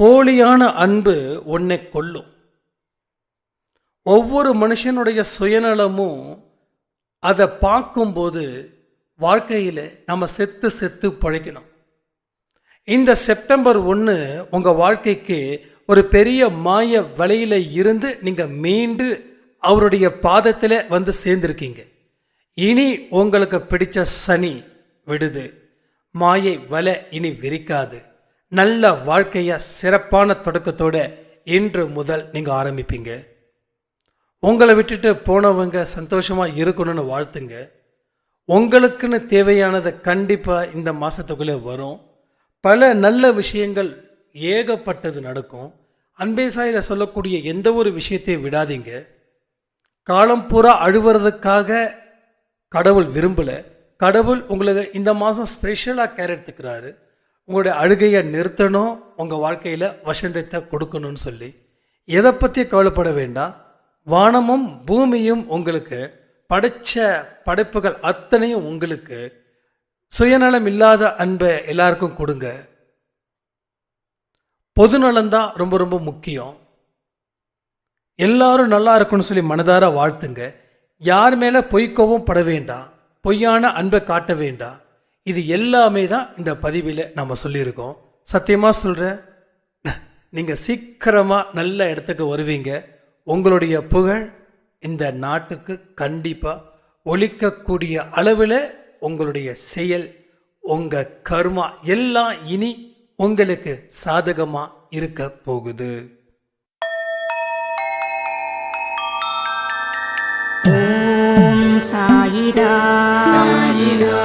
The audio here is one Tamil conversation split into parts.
போலியான அன்பு உன்னை கொல்லும். ஒவ்வொரு மனுஷனுடைய சுயநலமும் அதை பார்க்கும்போது வாழ்க்கையில் நம்ம செத்து செத்து பழகினோம். இந்த செப்டம்பர் ஒன்று உங்கள் வாழ்க்கைக்கு ஒரு பெரிய மாய வலையில் இருந்து நீங்கள் மீண்டு அவருடைய பாதத்தில் வந்து சேர்ந்துருக்கீங்க. இனி உங்களுக்கு பிடிச்ச சனி விடுது. மாயை வலை இனி விரிக்காது. நல்ல வாழ்க்கையை சிறப்பான தொடக்கத்தோட இன்று முதல் நீங்கள் ஆரம்பிப்பீங்க. உங்களை விட்டுட்டு போனவங்க சந்தோஷமாக இருக்கணும்னு வாழ்த்துங்க. உங்களுக்குன்னு தேவையானது கண்டிப்பாக இந்த மாதத்துக்குள்ளே வரும். பல நல்ல விஷயங்கள் ஏகப்பட்டது நடக்கும். அன்பேசாயில் சொல்லக்கூடிய எந்த ஒரு விஷயத்தையும் விடாதீங்க. காலம் பூரா அழுவுறதுக்காக கடவுள் விரும்பலை. கடவுள் உங்களுக்கு இந்த மாதம் ஸ்பெஷலாக கேர் எடுத்துக்கிறாரு. உங்களுடைய அழுகையை நிறுத்தணும் உங்கள் வாழ்க்கையில் வசந்தத்தை கொடுக்கணும்னு சொல்லி. எதை பற்றி கவலைப்பட வேண்டாம். வானமும் பூமியும் உங்களுக்கு படைச்ச படைப்புகள் அத்தனையும் உங்களுக்கு சுயநலம் இல்லாத அன்பை எல்லாருக்கும் கொடுங்க. பொதுநலம்தான் ரொம்ப ரொம்ப முக்கியம். எல்லாரும் நல்லா இருக்கணும்னு சொல்லி மனதார வாழ்த்துங்க. யார் மேலே பொய்க்கவும் பட வேண்டாம். பொய்யான அன்பை காட்ட வேண்டாம். இது எல்லாமே தான் இந்த பதிவில் நம்ம சொல்லியிருக்கோம். சத்தியமாக சொல்கிறேன் நீங்கள் சீக்கிரமாக நல்ல இடத்துக்கு வருவீங்க. உங்களுடைய புகழ் இந்த நாட்டுக்கு கண்டிப்பாக ஒழிக்கக்கூடிய அளவில் உங்களுடைய செயல் உங்கள் கர்மா எல்லாம் இனி உங்களுக்கு சாதகமாக இருக்க போகுது. ஓம் சாயிரா. சாயிரா.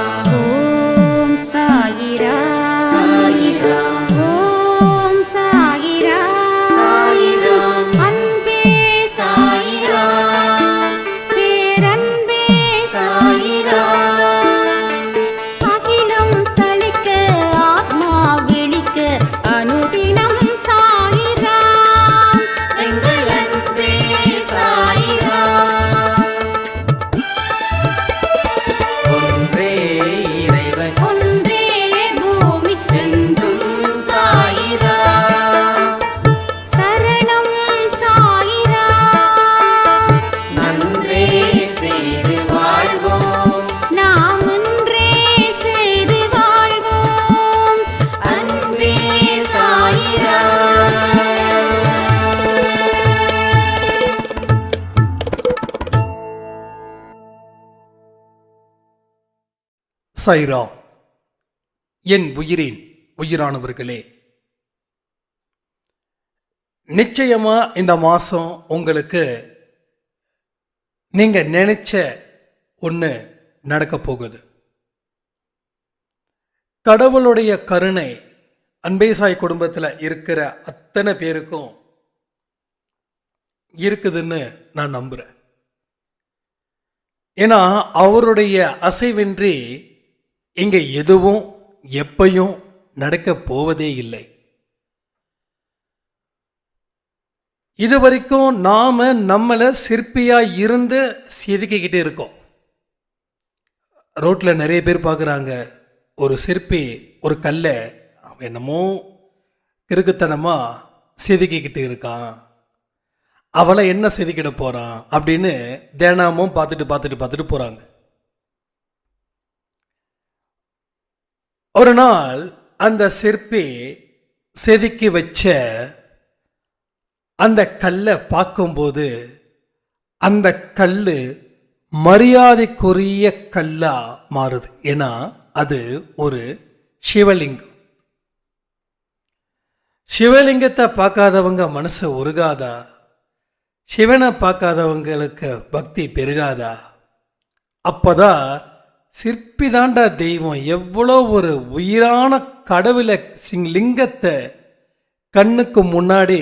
சைரா. என் உயிரின் உயிரானவர்களே. நிச்சயமா இந்த மாதம் உங்களுக்கு நீங்க நினைச்ச ஒன்று நடக்க போகுது. கடவுளுடைய கருணை அன்பேசாய் குடும்பத்தில் இருக்கிற அத்தனை பேருக்கும் இருக்குதுன்னு நான் நம்புறேன். ஏன்னா அவருடைய அசைவின்றி இங்கே எதுவும் எப்பையும் நடக்க போவதே இல்லை. இது வரைக்கும் நம்மளை சிற்பியாக இருந்து செதுக்கிக்கிட்டே இருக்கோம். ரோட்டில் நிறைய பேர் பார்க்குறாங்க ஒரு சிற்பி ஒரு கல்லை அவன் என்னமோ கிறுக்குத்தனமாக செதுக்கிக்கிட்டு இருக்கான். அவளை என்ன செதுக்கிட போகிறான் அப்படின்னு தினமும் பார்த்துட்டு பார்த்துட்டு பார்த்துட்டு போகிறாங்க ஒரு நாள் அந்த சிற்பி செதுக்கி வச்ச அந்த கல்லை பார்க்கும்போது அந்த கல் மரியாதைக்குரிய கல்லா மாறுது. ஏன்னா அது ஒரு சிவலிங்கம். சிவலிங்கத்தை பார்க்காதவங்க மனசு உருகாதா? சிவனை பார்க்காதவங்களுக்கு பக்தி பெருகாதா? அப்போதான் சிற்பி தாண்டா தெய்வம். எவ்வளோ ஒரு உயிரான கடவுளை சிங் லிங்கத்தை கண்ணுக்கு முன்னாடி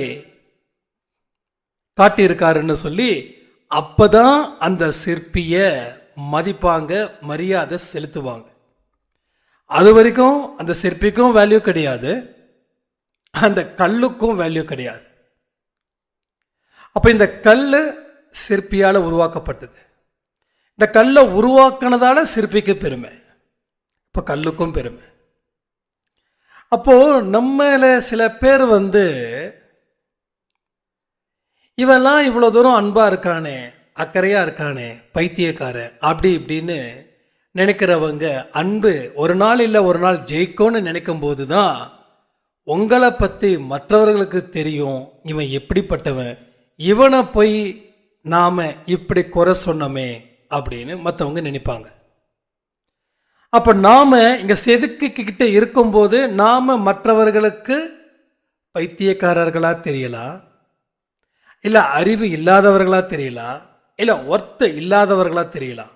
காட்டியிருக்காருன்னு சொல்லி அப்போதான் அந்த சிற்பிய மதிப்பாங்க மரியாதை செலுத்துவாங்க. அது வரைக்கும் அந்த சிற்பிக்கும் வேல்யூ கிடையாது. அந்த கல்லுக்கும் வேல்யூ கிடையாது. அப்போ இந்த கல் சிற்பியால் உருவாக்கப்பட்டது. இந்த கல்லை உருவாக்குனதால சிற்பிக்கு பெருமை. இப்போ கல்லுக்கும் பெருமை. அப்போ நம்மள சில பேர் வந்து இவெல்லாம் இவ்வளோ தூரம் அன்பாக இருக்கானே அக்கறையாக இருக்கானே பைத்தியக்காரன் அப்படி இப்படின்னு நினைக்கிறவங்க அன்பு ஒரு நாள் இல்லை ஒரு நாள் ஜெயிக்கும்னு நினைக்கும் போது தான் உங்களை பற்றி மற்றவர்களுக்கு தெரியும் இவன் எப்படிப்பட்டவன் இவனை போய் நாம் இப்படி குறை சொன்னோமே அப்படின்னு மற்றவங்க நினைப்பாங்க. அப்போ நாம் இங்கே செதுக்கிக்கிட்ட இருக்கும்போது நாம் மற்றவர்களுக்கு பைத்தியக்காரர்களாக தெரியலாம் இல்லை அறிவு இல்லாதவர்களாக தெரியலாம் இல்லை ஒர்த்து இல்லாதவர்களாக தெரியலாம்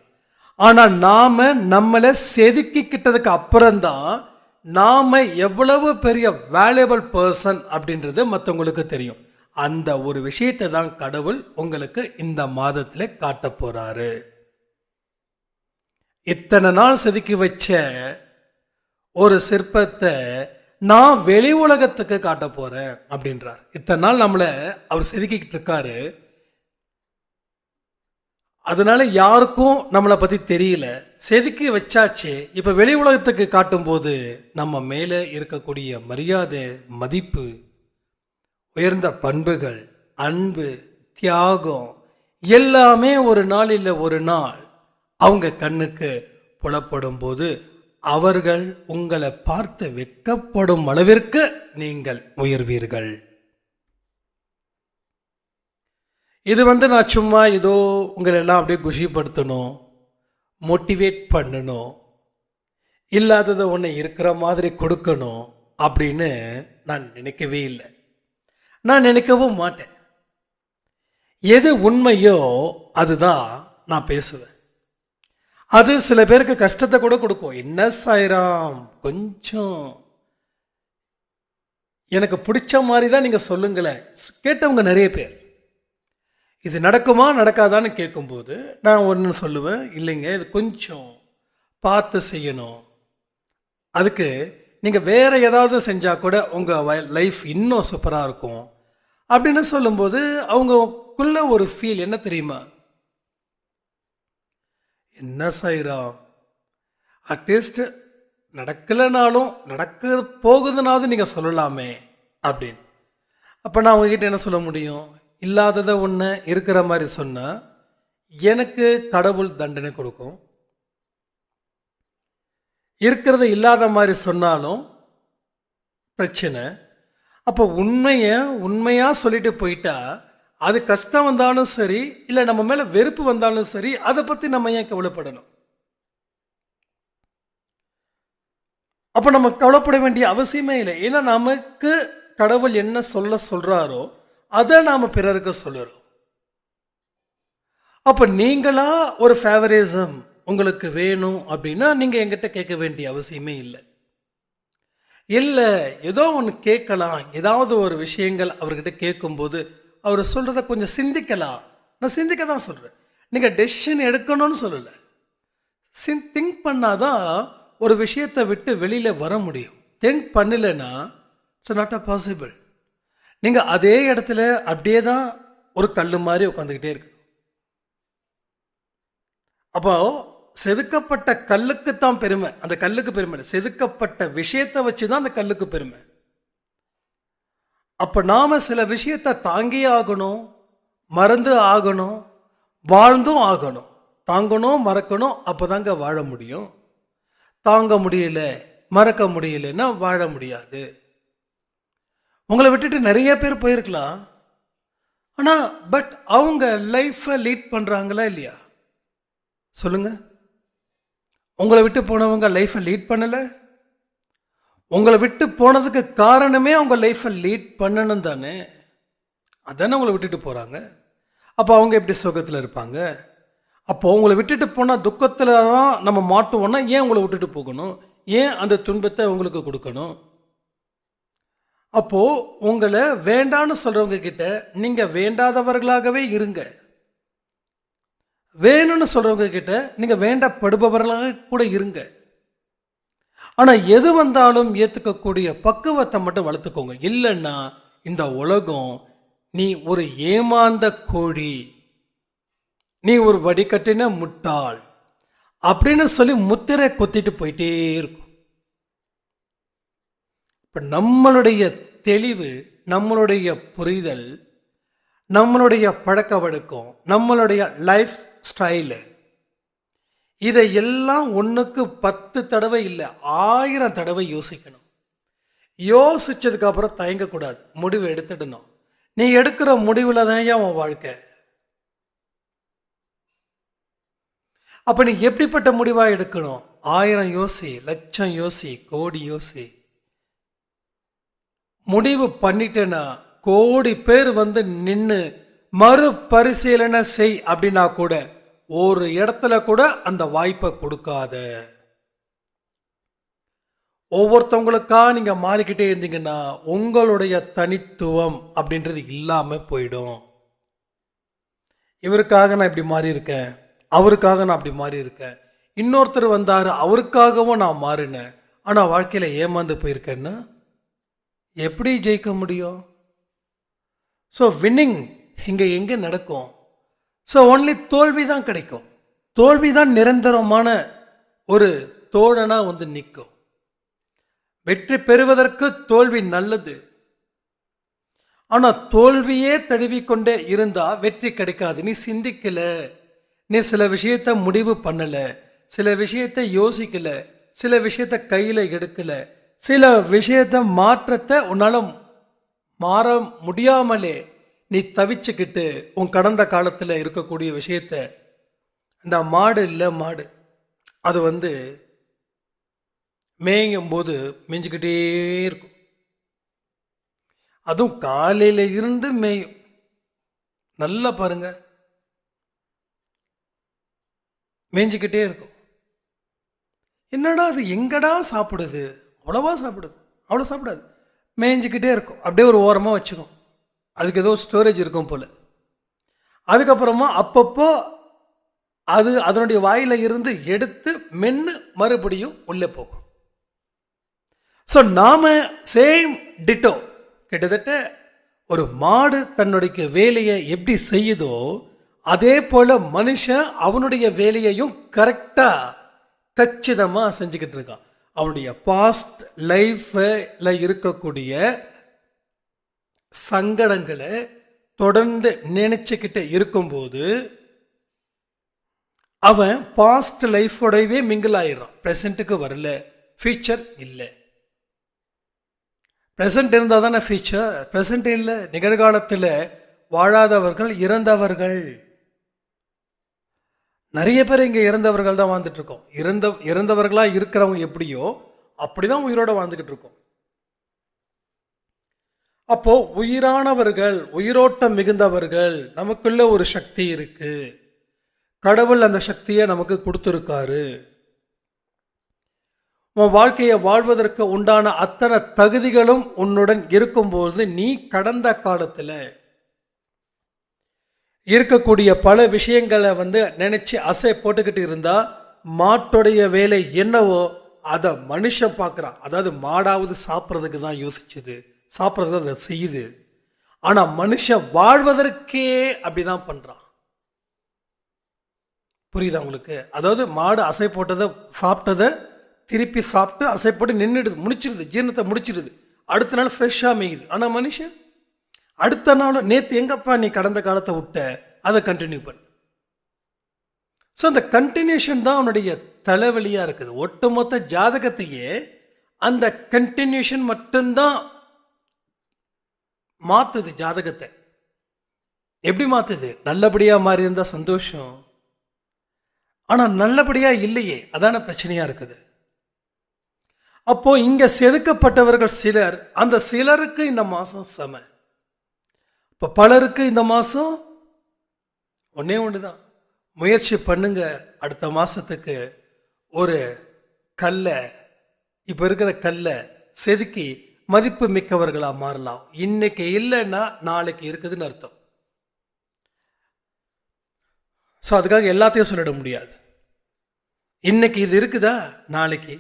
ஆனால் நாம் நம்மளை செதுக்கிக்கிட்டதுக்கு அப்புறம்தான் நாம் எவ்வளவு பெரிய வேல்யூபிள் பர்சன் அப்படின்றது மற்றவங்களுக்கு தெரியும். அந்த ஒரு விஷயத்தை தான் கடவுள் உங்களுக்கு இந்த மாதத்தில் காட்ட போகிறாரு இத்தனை நாள் செதுக்கி வச்ச ஒரு சிற்பத்தை நான் வெளி உலகத்துக்கு காட்ட போறேன் அப்படின்றார். இத்தனை நாள் நம்மளை அவர் செதுக்கிக்கிட்டு இருக்காரு. அதனால யாருக்கும் நம்மளை பத்தி தெரியல. செதுக்கி வச்சாச்சு. இப்ப வெளி உலகத்துக்கு காட்டும்போது நம்ம மேலே இருக்கக்கூடிய மரியாதை மதிப்பு உயர்ந்த பண்புகள் அன்பு தியாகம் எல்லாமே ஒரு நாள் இல்லை ஒரு நாள். அவங்க கண்ணுக்கு புலப்படும் போது அவர்கள் உங்களை பார்த்து வெக்கப்படும் அளவிற்கு நீங்கள் உயர்வீர்கள் இது வந்து நான் சும்மா ஏதோ உங்களை எல்லாம் அப்படியே குஷிப்படுத்தணும் மோட்டிவேட் பண்ணணும் இல்லாததை ஒன்று இருக்கிற மாதிரி கொடுக்கணும் அப்படின்னு நான் நினைக்கவே இல்லை. நான் நினைக்கவும் மாட்டேன். எது உண்மையோ அதுதான் நான் பேசுவேன். அது சில பேருக்கு கஷ்டத்தை கூட கொடுக்கும். என்ன சாய்ராம்? கொஞ்சம். எனக்கு பிடிச்ச மாதிரி தான் நீங்கள் சொல்லுங்களேன் கேட்டவங்க நிறைய பேர். இது நடக்குமா நடக்காதான்னு கேட்கும்போது நான் ஒன்று சொல்லுவேன். இல்லைங்க இது கொஞ்சம் பார்த்து செய்யணும். அதுக்கு நீங்கள் வேற ஏதாவது செஞ்சால் கூட உங்கள் லைஃப் இன்னும் சூப்பராக இருக்கும். அப்படின்னு சொல்லும்போது அவங்கக்குள்ள ஒரு ஃபீல் என்ன தெரியுமா? என்ன சாயிராம் அட்லீஸ்ட் நடக்கலைனாலும் நடக்க போகுதுனாவது நீங்கள் சொல்லலாமே அப்படின்னு. அப்போ நான் உங்ககிட்ட என்ன சொல்ல முடியும்? இல்லாததை ஒன்று இருக்கிற மாதிரி சொன்னால் எனக்கு கடவுள் தண்டனை கொடுக்கும். இருக்கிறத இல்லாத மாதிரி சொன்னாலும் பிரச்சனை. அப்போ உண்மையை உண்மையாக சொல்லிட்டு போயிட்டா அது கஷ்டம் வந்தாலும் சரி இல்லை நம்ம மேலே வெறுப்பு வந்தாலும் சரி அதை பற்றி நம்ம ஏன் கவலைப்படணும்? அப்போ நம்ம கவலைப்பட வேண்டிய அவசியமே இல்லை. ஏன்னா நமக்கு கடவுள் என்ன சொல்ல சொல்கிறாரோ அதை நாம் பிறருக்கு சொல்லுறோம். அப்போ நீங்களா ஒரு ஃபேவரிசம் உங்களுக்கு வேணும் அப்படின்னா நீங்கள் எங்கிட்ட கேட்க வேண்டிய அவசியமே இல்லை. இல்லை ஏதோ ஒன்று கேட்கலாம். ஏதாவது ஒரு விஷயங்கள் அவர்கிட்ட கேட்கும்போது அவர் சொல்கிறத கொஞ்சம் சிந்திக்கலாம். நான் சிந்திக்க தான் சொல்கிறேன் நீங்கள் டெசிஷன் எடுக்கணும்னு சொல்லலை. சின் திங்க் பண்ணாதான் ஒரு விஷயத்தை விட்டு வெளியில் வர முடியும். திங்க் பண்ணலைன்னா இட்ஸ் நாட் அ பாசிபிள் நீங்கள் அதே இடத்துல அப்படியே தான் ஒரு கல் மாதிரி உட்காந்துக்கிட்டே இருக்கு அப்போ செதுக்கப்பட்ட கல்லுக்கு தான் பெருமை. அந்த கல்லுக்கு பெருமை இல்லை. செதுக்கப்பட்ட விஷயத்தை வச்சு தான் அந்த கல்லுக்கு பெருமை. அப்போ நாம் சில விஷயத்தை தாங்கியே ஆகணும் மறந்து ஆகணும் வாழ்ந்தும் ஆகணும். தாங்கணும் மறக்கணும் அப்போதாங்க வாழ முடியும். தாங்க முடியல மறக்க முடியலன்னா வாழ முடியாது. உங்களை விட்டுட்டு நிறைய பேர் போயிருக்கலாம். ஆனால் பட் அவங்க லைஃப்பை லீட் பண்ணுறாங்களா இல்லையா? சொல்லுங்கள் உங்களை விட்டு போனவங்க லைஃப்பை லீட் பண்ணலை? உங்களை விட்டு போனதுக்கு காரணமே அவங்க லைஃப்பை லீட் பண்ணணும் தானே? அதானே உங்களை விட்டுட்டு போகிறாங்க அப்போ அவங்க எப்படி சுகத்தில் இருப்பாங்க? அப்போ உங்களை விட்டுட்டு போனால் துக்கத்தில் தான் நம்ம மாட்டுவோன்னா ஏன் உங்களை விட்டுட்டு போகணும்? ஏன் அந்த துன்பத்தை உங்களுக்கு கொடுக்கணும்? அப்போது உங்களை வேண்டான்னு சொல்கிறவங்க கிட்ட நீங்கள் வேண்டாதவர்களாகவே இருங்க. வேணும்னு சொல்கிறவங்க கிட்ட நீங்கள் வேண்டப்படுபவர்களாக கூட இருங்க. ஆனால் எது வந்தாலும் ஏற்றுக்கக்கூடிய பக்குவத்தை மட்டும் வளர்த்துக்கோங்க. இல்லைன்னா இந்த உலகம் நீ ஒரு ஏமாந்த கோழி நீ ஒரு வடிகட்டின முட்டாள் அப்படின்னு சொல்லி முத்திரை கொத்திட்டு போயிட்டே இருக்கும். இப்போ நம்மளுடைய தெளிவு நம்மளுடைய புரிதல் நம்மளுடைய பழக்க வழக்கம் நம்மளுடைய லைஃப் ஸ்டைலு இதை எல்லாம் ஒன்றுக்கு பத்து தடவை இல்லை ஆயிரம் தடவை யோசிக்கணும். யோசித்ததுக்கப்புறம் தயங்கக்கூடாது. முடிவு எடுத்துடணும். நீ எடுக்கிற முடிவில் தான் உன் வாழ்க்கை. அப்போ நீ எப்படிப்பட்ட முடிவாக எடுக்கணும்? ஆயிரம் யோசி லட்சம் யோசி கோடி யோசி. முடிவு பண்ணிட்டேன்னா கோடி பேர் வந்து நின்று மறுபரிசீலனை செய் அப்படின்னா கூட ஒரு இடத்துல கூட அந்த வாய்ப்பை கொடுக்காத. ஒவ்வொருத்தவங்களுக்கா நீங்க மாறிக்கிட்டே இருந்தீங்கன்னா உங்களுடைய தனித்துவம் அப்படின்றது இல்லாம போயிடும். இவருக்காக நான் இப்படி மாறி இருக்கேன் அவருக்காக நான் அப்படி மாறி இருக்கேன் இன்னொருத்தர் வந்தாரு அவருக்காகவும் நான் மாறினேன். ஆனா வாழ்க்கையில ஏமாந்து போயிருக்கேன்னு? எப்படி ஜெயிக்க முடியும்? ஸோ வின்னிங் இங்கே எங்கே நடக்கும்? ஸோ ஒன்லி தோல்வி தான் கிடைக்கும். தோல்வி தான் நிரந்தரமான ஒரு தோழனாக வந்து நிற்கும். வெற்றி பெறுவதற்கு தோல்வி நல்லது. ஆனால் தோல்வியே தழுவிக்கொண்டே இருந்தால் வெற்றி கிடைக்காது. நீ சிந்திக்கலை. நீ சில விஷயத்த முடிவு பண்ணலை. சில விஷயத்த யோசிக்கலை. சில விஷயத்த கையில் எடுக்கலை. சில விஷயத்த மாற்றத்தை உன்னால் மாற முடியாமலே நீ தவிச்சுக்கிட்டு உன் கடந்த காலத்தில் இருக்கக்கூடிய விஷயத்த இந்த மாடு இல்லை மாடு அது வந்து மேயும் போது மேய்ஞ்சிக்கிட்டே இருக்கும். அதுவும் காலையில் இருந்து மேயும். நல்லா பாருங்க. மேய்ஞ்சிக்கிட்டே இருக்கும். என்னடா அது எங்கடா சாப்பிடுது? அவ்வளோவா சாப்பிடுது. அவ்வளோ சாப்பிடாது. மேய்ஞ்சிக்கிட்டே இருக்கும். அப்படியே ஒரு ஓரமாக வச்சுக்கும். அதுக்கு ஏதோ ஸ்டோரேஜ் இருக்கும் போல். அதுக்கப்புறமா அப்பப்போ அது அதனுடைய வாயில் இருந்து எடுத்து மென்று மறுபடியும் உள்ளே போகும். ஸோ நாம் சேம் டிட்டோ கிட்டத்தட்ட ஒரு மாடு தன்னுடைய வேலையை எப்படி செய்யுதோ அதே போல் மனுஷன் அவனுடைய வேலையையும் கரெக்டாக கச்சிதமாக செஞ்சுக்கிட்டு இருக்கான். அவனுடைய பாஸ்ட் லைஃப்பில் இருக்கக்கூடிய சங்கடங்களை தொடர்ந்து நினைச்சுக்கிட்டு இருக்கும்போது அவன் பாஸ்ட் லைஃபோடவே மிங்கிள் ஆயிடுறான். ப்ரெசண்ட்டுக்கு வரல. ஃபியூச்சர் இல்லை. ப்ரெசண்ட் இருந்தால் தானே ஃபியூச்சர் ப்ரெசண்ட் இல்லை. நிகழ்காலத்தில் வாழாதவர்கள் இறந்தவர்கள். நிறைய பேர் இங்கே இறந்தவர்கள் தான் வாழ்ந்துட்டு இருக்கோம். இறந்த இறந்தவர்களாக இருக்கிறவங்க எப்படியோ அப்படி தான் உயிரோட வாழ்ந்துக்கிட்டு இருக்கோம். அப்போ உயிரானவர்கள் உயிரோட்டம் மிகுந்தவர்கள் நமக்குள்ள ஒரு சக்தி இருக்கு. கடவுள் அந்த சக்தியை நமக்கு கொடுத்துருக்காரு. உன் வாழ்க்கையை வாழ்வதற்கு உண்டான அத்தனை தகுதிகளும் உன்னுடன் இருக்கும்போது நீ கடந்த காலத்தில் இருக்கக்கூடிய பல விஷயங்களை வந்து நினச்சி அசை போட்டுக்கிட்டு இருந்தால் மாட்டுடைய வேலை என்னவோ அதை மனுஷன் பார்க்குறான். அதாவது மாடாவது சாப்பிட்றதுக்கு தான் யோசிச்சுது. சாப்பிட்றதுக்கு அதை செய்யுது. ஆனால் மனுஷன் வாழ்வதற்கே அப்படிதான் பண்ணுறான் புரியுதா உங்களுக்கு? அதாவது மாடு அசை போட்டதை சாப்பிட்டதை திருப்பி சாப்பிட்டு அசை போட்டு நின்றுடுது முடிச்சிடுது ஜீரணத்தை முடிச்சிடுது அடுத்த நாள் ஃப்ரெஷ்ஷாக மேயுது. ஆனால் மனுஷன் அடுத்த நாள் நேற்று எங்கப்பா நீ கடந்த காலத்தை விட்ட? அதை கண்டினியூ பண்ணு. ஸோ அந்த கண்டினியூஷன் தான் அவனுடைய தலைவலியாக இருக்குது. ஒட்டுமொத்த ஜாதகத்தையே அந்த கண்டினியூஷன் மட்டும்தான் மாத்துது ஜாதகத்தை. எப்படி மாத்துது? நல்லபடியா மாறி இருந்தா சந்தோஷம். ஆனா நல்லபடியா இல்லையே அதான பிரச்சனையா இருக்குது. அப்போ இங்க செதுக்கப்பட்டவர்கள் சிலர் அந்த சிலருக்கு இந்த மாசம் செம. இப்போ பலருக்கு இந்த மாசம் ஒன்னே ஒன்று தான் முயற்சி பண்ணுங்க அடுத்த மாசத்துக்கு ஒரு கல்லை இப்போ இருக்கிற கல்லை செதுக்கி மதிப்பு மிக்கவர்களாக மாறலாம். இன்னைக்கு இல்லைன்னா நாளைக்கு இருக்குதுன்னு அர்த்தம். ஸோ அதுக்காக எல்லாத்தையும் சொல்லிட முடியாது. இன்னைக்கு இது இருக்குதா? நாளைக்கு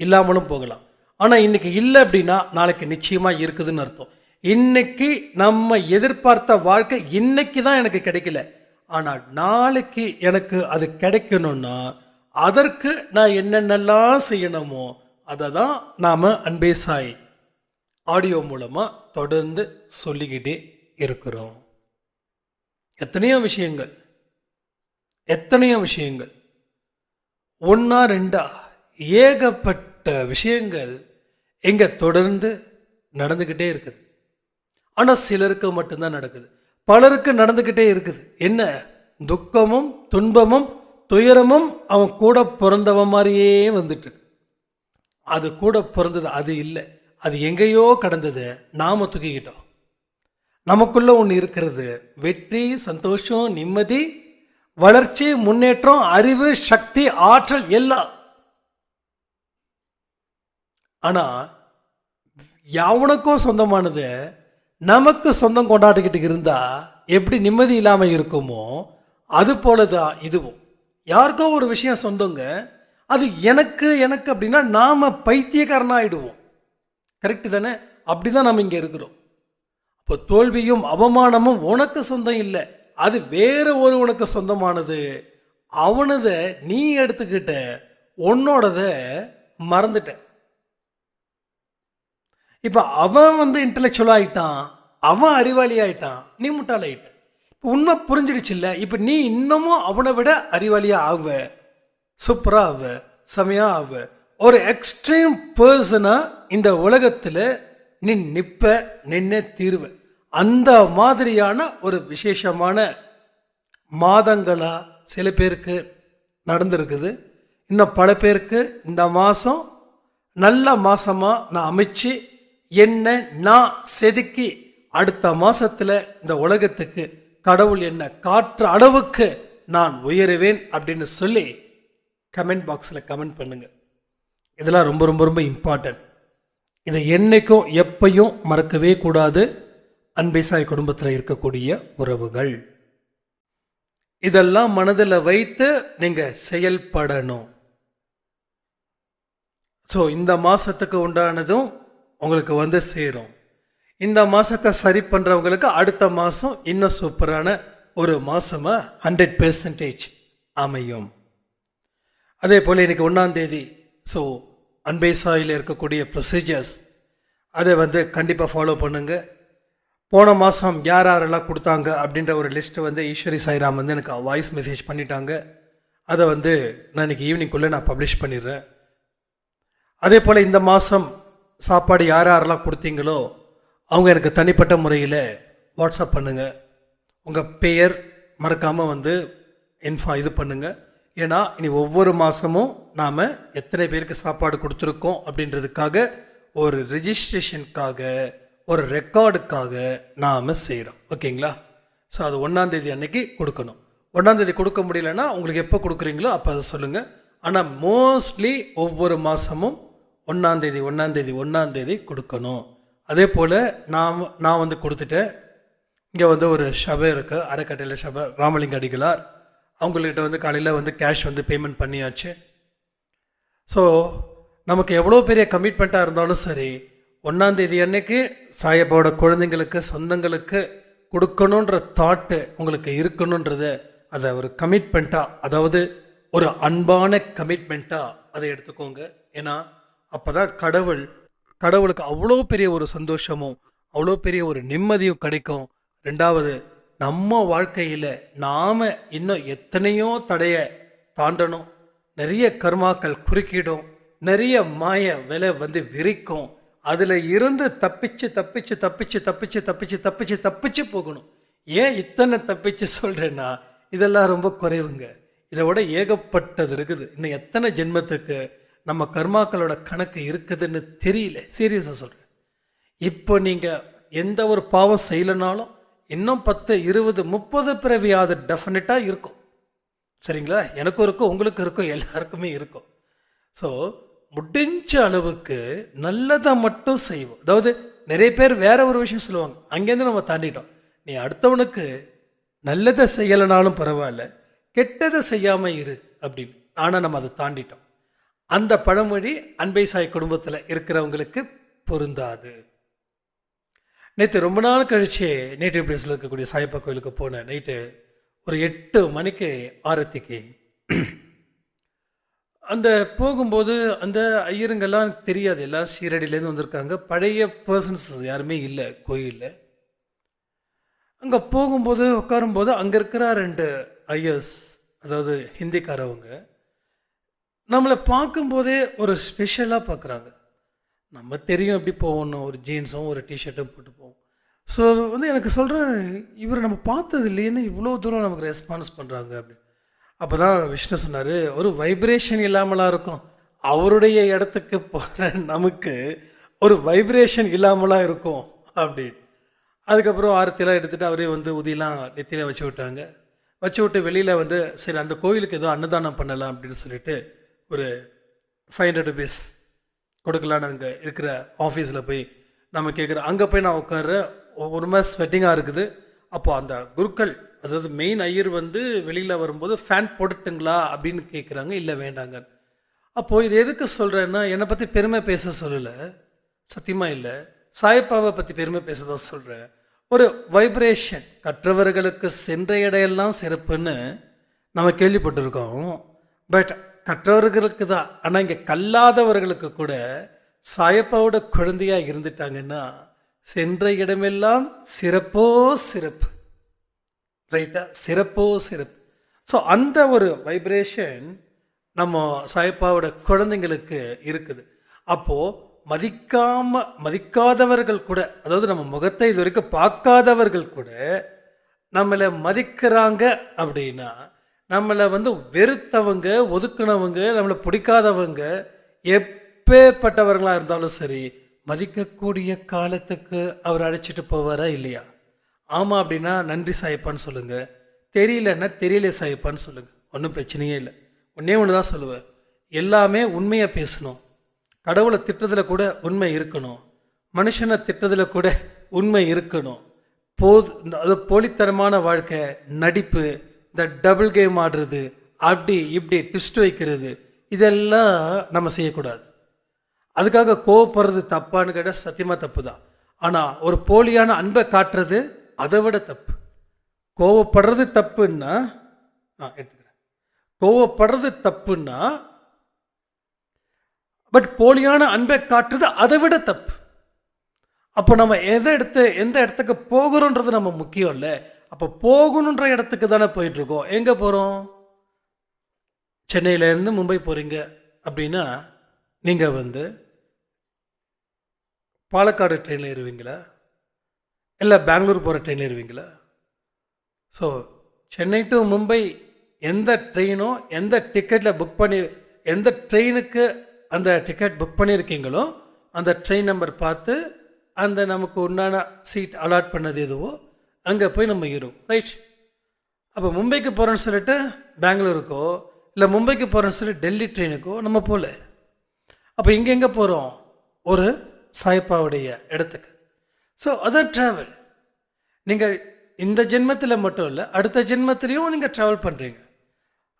இல்லாமலும் போகலாம். ஆனால் இன்னைக்கு இல்லை அப்படின்னா நாளைக்கு நிச்சயமாக இருக்குதுன்னு அர்த்தம். இன்னைக்கு நம்ம எதிர்பார்த்த வாழ்க்கை இன்னைக்கு தான் எனக்கு கிடைக்கல. ஆனால் நாளைக்கு எனக்கு அது கிடைக்கணும்னா அதற்கு நான் என்னென்னலாம் செய்யணுமோ அதை தான் நாம் அன்பே சாய் ஆடியோ மூலமாக தொடர்ந்து சொல்லிக்கிட்டே இருக்கிறோம். எத்தனையோ விஷயங்கள் எத்தனையோ விஷயங்கள் ஒன்றா ரெண்டா ஏகப்பட்ட விஷயங்கள் இங்கே தொடர்ந்து நடந்துக்கிட்டே இருக்குது. ஆனால் சிலருக்கு மட்டும்தான் நடக்குது. பலருக்கு நடந்துக்கிட்டே இருக்குது. என்ன? துக்கமும் துன்பமும் துயரமும் அவன் கூட பிறந்தவன் மாதிரியே வந்துட்டு அது கூட பிறந்தது அது இல்லை. அது எங்கேயோ கடந்தது. நாம் தூக்கிக்கிட்டோம். நமக்குள்ள ஒன்று இருக்கிறது. வெற்றி சந்தோஷம் நிம்மதி வளர்ச்சி முன்னேற்றம் அறிவு சக்தி ஆற்றல் எல்லாம். ஆனால் எவனுக்கோ சொந்தமானது நமக்கு சொந்தம் கொண்டாடிக்கிட்டு இருந்தா எப்படி நிம்மதி இல்லாமல் இருக்குமோ அது போல தான் இதுவும். யாருக்கோ ஒரு விஷயம் சொந்தங்க அது எனக்கு எனக்கு அப்படின்னா நாம் பைத்தியக்காரனாகிடுவோம் கரெக்டு தானே? அப்படிதான் நம்ம இங்கே இருக்கிறோம். அப்போ தோல்வியும் அவமானமும் உனக்கு சொந்தம் இல்லை. அது வேற ஒருவனுக்கு சொந்தமானது. அவனதை நீ எடுத்துக்கிட்ட உன்னோடத மறந்துட்ட இப்போ அவன் வந்து இன்டலெக்சுவல் ஆகிட்டான் அவன் அறிவாளி ஆயிட்டான் நீ முட்டாளாயிட்ட இப்போ உண்மை புரிஞ்சிடுச்சு இல்லை? இப்போ நீ இன்னமும் அவனை விட அறிவாளியாக ஆகுவ? சூப்பராக ஆவ செமையாக ஆவ ஒரு எக்ஸ்ட்ரீம் பர்சனாக இந்த உலகத்தில் நீ நிற்ப நின்று தீர்வ. அந்த மாதிரியான ஒரு விசேஷமான மாதங்களாக சில பேருக்கு நடந்திருக்குது. இன்னும் பல பேருக்கு இந்த மாதம் நல்ல மாதமாக நான் அமைச்சு என்ன நான் செதுக்கி அடுத்த மாதத்தில் இந்த உலகத்துக்கு கடவுள் என்ன காற்று அளவுக்கு நான் உயருவேன் அப்படின்னு சொல்லி கமெண்ட் பாக்ஸில் கமெண்ட் பண்ணுங்கள் இதெல்லாம் ரொம்ப ரொம்ப ரொம்ப இம்பார்ட்டன்ட் இதை என்றைக்கும் எப்பையும் மறக்கவே கூடாது. அன்பேசாய் குடும்பத்தில் இருக்கக்கூடிய உறவுகள். இதெல்லாம் மனதில் வைத்து நீங்கள் செயல்படணும். ஸோ இந்த மாதத்துக்கு உண்டானதும் உங்களுக்கு வந்து சேரும். இந்த மாதத்தை சரி பண்ணுறவங்களுக்கு அடுத்த மாதம் இன்னும் சூப்பரான ஒரு மாதமாக ஹண்ட்ரட் பெர்சன்டேஜ் அமையும். அதே போல் இன்றைக்கி ஒன்றாந்தேதி ஸோ அன்பேசாயில் இருக்கக்கூடிய ப்ரொசீஜர்ஸ் அதை வந்து கண்டிப்பாக ஃபாலோ பண்ணுங்கள் போன மாதம் யார் யாரெல்லாம் கொடுத்தாங்க அப்படின்ற ஒரு லிஸ்ட்டு வந்து ஈஸ்வரி சாய்ராம் வந்து எனக்கு வாய்ஸ் மெசேஜ் பண்ணிட்டாங்க. அதை வந்து நான் இன்னைக்கு ஈவினிங்குள்ளே நான் பப்ளிஷ் பண்ணிடுறேன். அதே போல் இந்த மாதம் சாப்பாடு யார் யாரெல்லாம் கொடுத்தீங்களோ அவங்க எனக்கு தனிப்பட்ட முறையில் வாட்ஸ்அப் பண்ணுங்கள் உங்கள் பெயர் மறக்காமல் வந்து இன்ஃபா இது பண்ணுங்கள் ஏன்னா இனி ஒவ்வொரு மாதமும் நாம் எத்தனை பேருக்கு சாப்பாடு கொடுத்துருக்கோம் அப்படின்றதுக்காக ஒரு ரெஜிஸ்ட்ரேஷனுக்காக ஒரு ரெக்கார்டுக்காக நாம் செய்கிறோம் ஓகேங்களா? ஸோ அது ஒன்றாந்தேதி அன்னைக்கு கொடுக்கணும். ஒன்றாந்தேதி கொடுக்க முடியலன்னா உங்களுக்கு எப்போ கொடுக்குறீங்களோ அப்போ அதை சொல்லுங்கள் ஆனால் மோஸ்ட்லி ஒவ்வொரு மாதமும் ஒன்றாந்தேதி ஒன்றாந்தேதி ஒன்றாந்தேதி கொடுக்கணும். அதே போல் நான் நான் வந்து கொடுத்துட்டேன். இங்கே வந்து ஒரு சபை இருக்குது அறக்கட்டையில் சபை ராமலிங்க அடிகளார். அவங்கள்கிட்ட வந்து காலையில் வந்து கேஷ் வந்து பேமெண்ட் பண்ணியாச்சு. ஸோ நமக்கு எவ்வளோ பெரிய கமிட்மெண்ட்டாக இருந்தாலும் சரி ஒன்றாந்தேதி அன்னைக்கு சாயப்பாவோட குழந்தைங்களுக்கு சொந்தங்களுக்கு கொடுக்கணுன்ற தாட்டு உங்களுக்கு இருக்கணுன்றத அதை ஒரு கமிட்மெண்ட்டாக அதாவது ஒரு அன்பான கமிட்மெண்ட்டாக அதை எடுத்துக்கோங்க. ஏன்னா அப்போ தான் கடவுள் கடவுளுக்கு அவ்வளோ பெரிய ஒரு சந்தோஷமும் அவ்வளோ பெரிய ஒரு நிம்மதியும் கிடைக்கும். ரெண்டாவது நம்ம வாழ்க்கையில் நாம் இன்னும் எத்தனையோ தடையை தாண்டணும். நிறைய கர்மாக்கள் குறுக்கிடும். நிறைய மாய விலை வந்து விரிக்கும். அதில் இருந்து தப்பிச்சு தப்பிச்சு தப்பிச்சு தப்பிச்சு தப்பிச்சு தப்பிச்சு தப்பிச்சு போகணும். ஏன் இத்தனை தப்பிச்சு சொல்கிறேன்னா இதெல்லாம் ரொம்ப குறைவுங்க. இதை விட ஏகப்பட்டது இருக்குது. இன்னும் எத்தனை ஜென்மத்துக்கு நம்ம கர்மாக்களோட கணக்கு இருக்குதுன்னு தெரியல. சீரியஸாக சொல்கிறேன் இப்போ நீங்கள் எந்த ஒரு பாவம் செய்யலைனாலும் இன்னும் பத்து இருபது முப்பது பிறவி அது டெஃபினட்டாக இருக்கும். சரிங்களா? எனக்கும் இருக்கும் உங்களுக்கும் இருக்கும் எல்லாருக்குமே இருக்கும். ஸோ முடிஞ்ச அளவுக்கு நல்லதை மட்டும் செய்வோம். அதாவது நிறைய பேர் வேற ஒரு விஷயம் சொல்லுவாங்க. அங்கேருந்து நம்ம தாண்டிட்டோம். நீ அடுத்தவனுக்கு நல்லதை செய்யலைனாலும் பரவாயில்ல கெட்டதை செய்யாமல் இரு அப்படின்னு. ஆனால் நம்ம அதை தாண்டிட்டோம். அந்த பழமொழி அன்பை சாய் குடும்பத்தில் இருக்கிறவங்களுக்கு பொருந்தாது. நேற்று ரொம்ப நாள் கழிச்சு நேட்டிவ் பிளேஸில் இருக்கக்கூடிய சாயப்பா கோயிலுக்கு போனேன் நைட்டு ஒரு எட்டு மணிக்கு ஆரத்திக்கு. அந்த போகும்போது அந்த ஐயருங்கெல்லாம் தெரியாது. எல்லாம் ஷீரடியிலேருந்து வந்திருக்காங்க. பழைய பர்சன்ஸ் யாருமே இல்லை கோயிலில். அங்கே போகும்போது உட்காரும்போது அங்கே இருக்கிற ரெண்டு ஐயர்ஸ் அதாவது ஹிந்திக்காரவங்க நம்மளை பார்க்கும்போதே ஒரு ஸ்பெஷலாக பார்க்குறாங்க. நம்ம தெரியும் எப்படி போகணும். ஒரு ஜீன்ஸும் ஒரு டிஷர்ட்டும் போட்டு போவோம் ஸோ வந்து எனக்கு சொல்கிறேன் இவர் நம்ம பார்த்தது இல்லையேன்னு இவ்வளோ தூரம் நமக்கு ரெஸ்பான்ஸ் பண்ணுறாங்க அப்படி. அப்போ தான் விஷ்ணு சொன்னார் ஒரு வைப்ரேஷன் இல்லாமலாம் இருக்கும். அவருடைய இடத்துக்கு போகிற நமக்கு ஒரு வைப்ரேஷன் இல்லாமலாம் இருக்கும் அப்படின்னு அதுக்கப்புறம் ஆரத்திலாம் எடுத்துகிட்டு அவரே வந்து உதியெல்லாம் நெத்தியில் வச்சு விட்டாங்க. வச்சு விட்டு வெளியில் வந்து சரி அந்த கோயிலுக்கு ஏதோ அன்னதானம் பண்ணலாம் அப்படின்னு சொல்லிட்டு ஒரு ஃபைவ் ஹண்ட்ரட் ருபீஸ் கொடுக்கலான்னு அங்கே இருக்கிற ஆஃபீஸில் போய் நம்ம கேட்குறோம் அங்கே போய் நான் உட்கார்றேன் ஒரு மாதிரி ஸ்வெட்டிங்காக இருக்குது. அப்போ அந்த குருக்கள் அதாவது மெயின் ஐயர் வந்து வெளியில் வரும்போது ஃபேன் போட்டுட்டுங்களா? அப்படின்னு கேட்குறாங்க இல்லை வேண்டாங்க. அப்போது இது எதுக்கு சொல்கிறேன்னா என்னை பற்றி பெருமை பேச சொல்லலை. சத்தியமாக இல்லை. சாயப்பாவை பற்றி பெருமை பேச தான் சொல்கிறேன் ஒரு வைப்ரேஷன் கற்றவர்களுக்கு சென்ற இடையெல்லாம் சிறப்புன்னு நம்ம கேள்விப்பட்டிருக்கோம். பட் கற்றவர்களுக்கு தான். ஆனால் இங்கே கல்லாதவர்களுக்கு கூட சாயப்பாவோட குழந்தையாக இருந்துட்டாங்கன்னா சென்ற இடமெல்லாம் சிறப்போ சிறப்பு. ரைட்டா சிறப்போ சிறப்பு. ஸோ அந்த ஒரு வைப்ரேஷன் நம்ம சாய்ப்பாவோட குழந்தைங்களுக்கு இருக்குது. அப்போது மதிக்காம மதிக்காதவர்கள் கூட அதாவது நம்ம முகத்தை இது வரைக்கும் பார்க்காதவர்கள் கூட நம்மளை மதிக்கிறாங்க அப்படின்னா நம்மளை வந்து வெறுத்தவங்க ஒதுக்குனவங்க நம்மளை பிடிக்காதவங்க எப்பேற்பட்டவர்களாக இருந்தாலும் சரி மதிக்கக்கூடிய காலத்துக்கு அவர் அழைச்சிட்டு போவாரா இல்லையா? ஆமாம் அப்படின்னா நன்றி சாயப்பான்னு சொல்லுங்கள் தெரியலன்னா தெரியல சாயப்பான்னு சொல்லுங்கள் ஒன்றும் பிரச்சனையே இல்லை. ஒன்றே ஒன்று தான் சொல்லுவேன் எல்லாமே உண்மையாக பேசணும். கடவுளை திட்டத்தில் கூட உண்மை இருக்கணும். மனுஷனை திட்டத்தில் கூட உண்மை இருக்கணும். போது இந்த அது போலித்தனமான வாழ்க்கை நடிப்பு இந்த டபுள் கேம் ஆடுறது அப்படி இப்படி ட்விஸ்ட் வைக்கிறது இதெல்லாம் நம்ம செய்யக்கூடாது. அதுக்காக கோவப்படுறது தப்பான்னு கேட்டால் சத்தியமாக தப்பு தான் ஆனால் ஒரு போலியான அன்பை காட்டுறது அதை விட தப்பு. கோவப்படுறது தப்புன்னா ஆ எடுத்துக்கிறேன். கோவப்படுறது தப்புன்னா பட் போலியான அன்பை காட்டுறது அதை விட தப்பு. அப்போ நம்ம எதை எடுத்து எந்த இடத்துக்கு போகிறோன்றது நம்ம முக்கியம் இல்லை. அப்போ போகணுன்ற இடத்துக்கு தானே போயிட்டுருக்கோம். எங்கே போகிறோம் சென்னையிலேருந்து மும்பை போகிறீங்க அப்படின்னா நீங்கள் வந்து பாலக்காடு ட்ரெயினில் ஏறுவீங்களா? இல்லை பெங்களூர் போகிற ட்ரெயினில் ஏறுவீங்களா? ஸோ சென்னை டு மும்பை எந்த ட்ரெயினோ எந்த டிக்கெட்டில் புக் பண்ணி எந்த ட்ரெயினுக்கு அந்த டிக்கெட் புக் பண்ணியிருக்கீங்களோ அந்த ட்ரெயின் நம்பர் பார்த்து அந்த நமக்கு உண்டான சீட் அலாட் பண்ணது எதுவோ அங்கே போய் நம்ம ஏறுவோம். ரைட் அப்போ மும்பைக்கு போகிறோன்னு சொல்லிட்டு பெங்களூருக்கோ இல்லை மும்பைக்கு போகிறோன்னு சொல்லி டெல்லி ட்ரெயினுக்கோ நம்ம போகல அப்போ இங்கே எங்கே போகிறோம் ஒரு சாய்ப்பாவுடைய இடத்துக்கு. ஸோ அதான் ட்ராவல் நீங்கள் இந்த ஜென்மத்தில் மட்டும் இல்லை அடுத்த ஜென்மத்திலையும் நீங்கள் ட்ராவல் பண்ணுறீங்க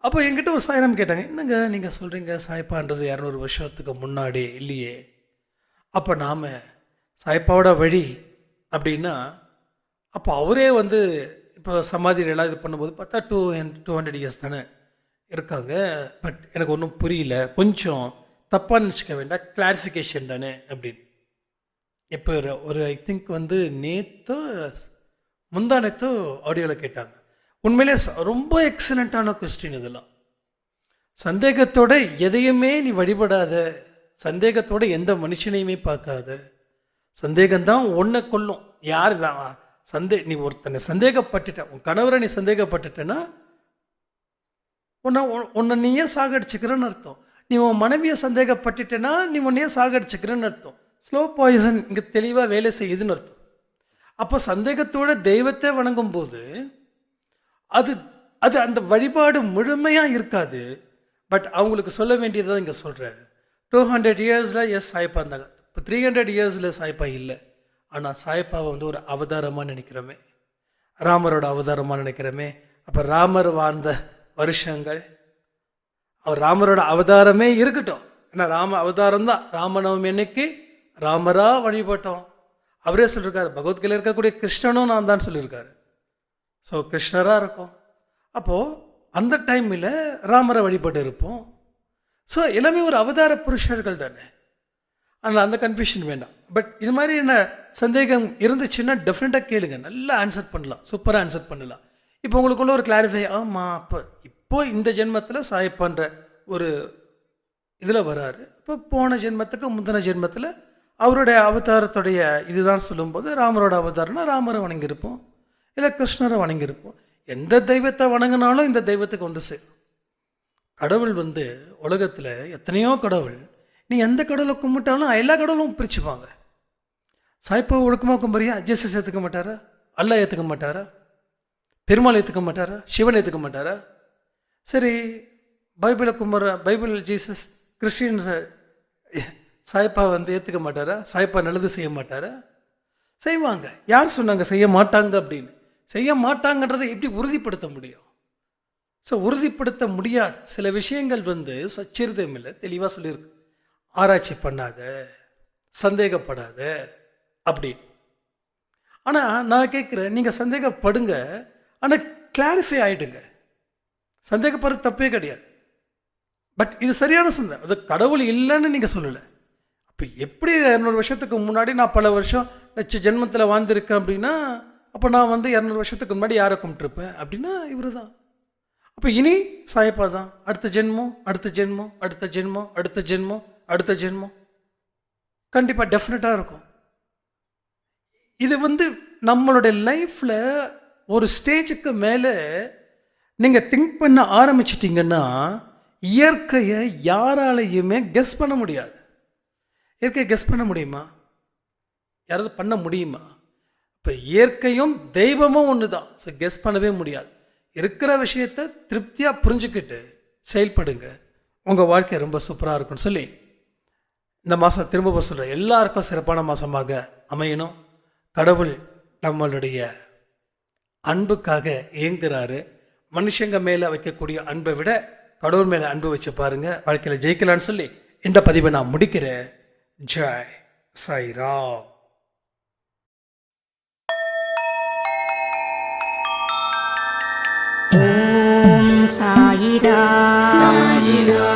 அப்போ என்கிட்ட ஒரு சாயனம் கேட்டாங்க என்னங்க நீங்கள் சொல்கிறீங்க சாய்ப்பான்றது இரநூறு வருஷத்துக்கு முன்னாடி இல்லையே. அப்போ நாம் சாய்ப்பாவோட வழி அப்படின்னா அப்போ அவரே வந்து இப்போ சமாதிகளெல்லாம் இது பண்ணும்போது பார்த்தா டூ டூ ஹண்ட்ரட் இயர்ஸ் தானே இருக்காங்க. பட் எனக்கு ஒன்றும் புரியல. கொஞ்சம் தப்பாக நினச்சிக்க வேண்டாம். கிளாரிஃபிகேஷன் தானே அப்படின்னு. இப்போ ஒரு- ஒரு ஐ திங்க் வந்து நேத்தோ முந்தா நேத்தோ ஆடியோவில் கேட்டாங்க. உண்மையிலே ச- ரொம்ப எக்ஸலண்ட்டான கொஸ்டின் இதெல்லாம். சந்தேகத்தோட எதையுமே நீ வழிபடாத சந்தேகத்தோட எந்த மனுஷனையுமே பார்க்காத. சந்தேகம்தான் ஒன்றை கொல்லும். யார் தான் சந்தே நீ ஒருத்தனை சந்தேகப்பட்டுட்ட உன் கணவரை நீ சந்தேகப்பட்டுட்டேன்னா உன்னை உன்னை நீயே சாகடிச்சுக்கிறேன்னு அர்த்தம். நீ உன் மனைவியை சந்தேகப்பட்டுட்டேன்னா நீ உன்னையே சாகடிச்சுக்கிறேன்னு அர்த்தம். ஸ்லோ பாய்சன் இங்கே தெளிவாக வேலை செய்யுதுன்னு அர்த்தம். அப்போ சந்தேகத்தோட தெய்வத்தை வணங்கும் போது அது அது அந்த வழிபாடு முழுமையாக இருக்காது. பட் அவங்களுக்கு சொல்ல வேண்டியதை இங்கே சொல்கிறேன் டூ ஹண்ட்ரட் இயர்ஸில் எஸ் சாய்ப்பா இருந்தாங்க. இப்போ த்ரீ ஹண்ட்ரட் இயர்ஸில் சாய்ப்பா இல்லை. ஆனால் சாய்ப்பாவை வந்து ஒரு அவதாரமாக நினைக்கிறோமே. ராமரோட அவதாரமாக நினைக்கிறோமே. அப்போ ராமர் வாழ்ந்த வருஷங்கள் அவர் ராமரோட அவதாரமே இருக்கட்டும். ஏன்னா ராம அவதாரம் தான். ராமநவமி அன்னைக்கு ராமரா வழிபட்டோம். அவரே சொல்லியிருக்காரு பகவத்கீதையில் இருக்கக்கூடிய கிருஷ்ணனும் நான் தான் சொல்லியிருக்காரு ஸோ கிருஷ்ணராக இருக்கும். அப்போது அந்த டைமில் ராமரை வழிபட்டு இருப்போம். ஸோ எல்லாமே ஒரு அவதார புருஷர்கள் தானே. ஆனால் அந்த கன்ஃபியூஷன் வேண்டாம். பட் இது மாதிரி என்ன சந்தேகம் இருந்துச்சுன்னா டெஃபினட்டாக கேளுங்க. நல்லா ஆன்சர் பண்ணலாம். சூப்பராக ஆன்சர் பண்ணலாம். இப்போ உங்களுக்குள்ள ஒரு கிளாரிஃபை ஆமாம் அப்போ இப்போ இந்த ஜென்மத்தில் சாயப்பான்ற ஒரு இதில் வராரு. இப்போ போன ஜென்மத்துக்கு முந்தின ஜென்மத்தில் அவருடைய அவதாரத்துடைய இதுதான் சொல்லும்போது ராமரோட அவதாரம்னா ராமரை வணங்கியிருப்போம் இல்லை கிருஷ்ணரை வணங்கியிருப்போம். எந்த தெய்வத்தை வணங்கினாலும் இந்த தெய்வத்துக்கு வந்து சேரும். கடவுள் வந்து உலகத்தில் எத்தனையோ கடவுள் நீ எந்த கடவுளை கும்பிட்டாலும் எல்லா கடவுளும் பிரிச்சுப்பாங்க. சாய்ப்பா ஒழுக்கமாக கும்பறியா ஜெசஸ் ஏற்றுக்க மாட்டாரா? அல்லா ஏற்றுக்க மாட்டாரா? பெருமாள் ஏற்றுக்க மாட்டாரா? சிவன் ஏற்றுக்க மாட்டாரா? சரி பைபிளை கும்பிட்ற பைபிள் ஜீசஸ் கிறிஸ்டியன்ஸ் சாய்ப்பா வந்து ஏற்றுக்க மாட்டாரா? சாய்ப்பா நல்லது செய்ய மாட்டாரா? செய்வாங்க. யார் சொன்னாங்க செய்ய மாட்டாங்க அப்படின்னு? செய்ய மாட்டாங்கன்றதை எப்படி உறுதிப்படுத்த முடியும்? ஸோ உறுதிப்படுத்த முடியாது. சில விஷயங்கள் வந்து சச்சரிதம் இல்லை தெளிவாக சொல்லியிருக்கு ஆராய்ச்சி பண்ணாத சந்தேகப்படாத அப்படின்னு. ஆனால் நான் கேட்குறேன் நீங்கள் சந்தேகப்படுங்க ஆனால் கிளாரிஃபை ஆகிடுங்க சந்தேகப்படுறது தப்பே கிடையாது. பட் இது சரியான சந்தேகம். அது கடவுள் இல்லைன்னு நீங்கள் சொல்லலை. இப்போ எப்படி இரநூறு வருஷத்துக்கு முன்னாடி நான் பல வருஷம் லட்ச ஜென்மத்தில் வாழ்ந்திருக்கேன் அப்படின்னா அப்போ நான் வந்து இரநூறு வருஷத்துக்கு முன்னாடி யாரை கும்பிட்டுருப்பேன்? அப்படின்னா இவர் தான் அப்போ இனி சாயப்பா தான். அடுத்த ஜென்மம் அடுத்த ஜென்மம் அடுத்த ஜென்மம் அடுத்த ஜென்மம் அடுத்த ஜென்மம். கண்டிப்பாக டெஃபினட்டாக இருக்கும். இது வந்து நம்மளுடைய லைஃப்பில் ஒரு ஸ்டேஜுக்கு மேலே நீங்கள் திங்க் பண்ண ஆரம்பிச்சிட்டிங்கன்னா இயற்கையை யாராலையுமே கெஸ் பண்ண முடியாது. இயற்கையை கெஸ் பண்ண முடியுமா? யாராவது பண்ண முடியுமா? இப்போ இயற்கையும் தெய்வமும் ஒன்று தான் ஸோ கெஸ் பண்ணவே முடியாது. இருக்கிற விஷயத்த திருப்தியாக புரிஞ்சுக்கிட்டு செயல்படுங்க. உங்கள் வாழ்க்கை ரொம்ப சூப்பராக இருக்கும்னு சொல்லி இந்த மாதம் திரும்ப சொல்கிறேன் எல்லாருக்கும் சிறப்பான மாதமாக அமையணும். கடவுள் நம்மளுடைய அன்புக்காக இயங்குகிறாரு மனுஷங்க மேலே வைக்கக்கூடிய அன்பை விட கடவுள் மேலே அன்பு வச்சு பாருங்கள் வாழ்க்கையில் ஜெயிக்கலான்னு சொல்லி இந்த பதிவை நான் முடிக்கிறேன். ஜெய் சாய்ராம் ஓம் சாயிரா சாயிரா